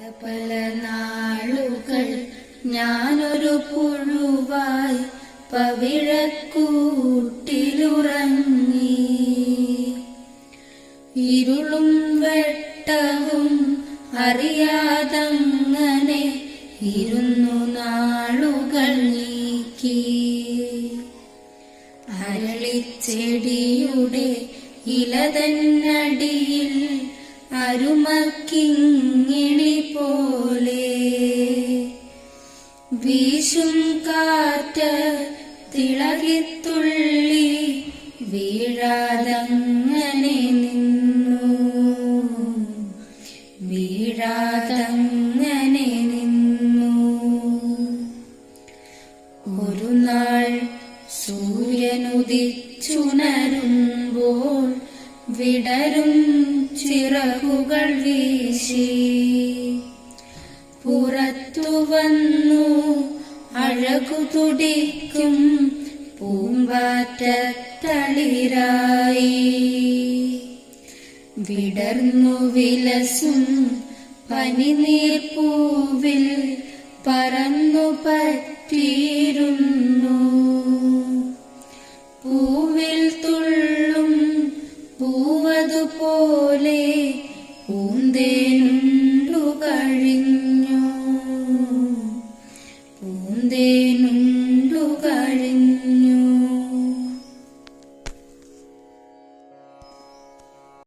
പല നാളുകൾ ഞാനൊരു പുഴുവായി പവിഴക്കൂട്ടിലുറങ്ങി. ഇരുളും വെട്ടവും അറിയാതങ്ങനെ ഇരുന്നു നാളുകൾ നീക്കി. അരളിച്ചെടിയുടെ ഇലതന്നടിയിൽ അരുമക്കിങ്ങിണി പോലെ വീശും കാറ്റ് തിളകിത്തുള്ളി വീഴാതങ്ങനെ നിന്നു. വീഴാതങ്ങനെ നിന്നു. ഒരു നാൾ സൂര്യനുദിച്ചുണരുമ്പോൾ വിടരും ചിറകുകൾ വീശി. പുറത്തു വന്നു അഴകു തുടിക്കും പൂമ്പാറ്റത്തളിരായി. വിടർന്നു വിലസും പനിനീർപ്പൂവിൽ പറന്നു പറ്റിയിരുന്നു. പൂവിൽ പോലെ പൂന്തേനുണ്ടു കഴിഞ്ഞു. പൂന്തേനും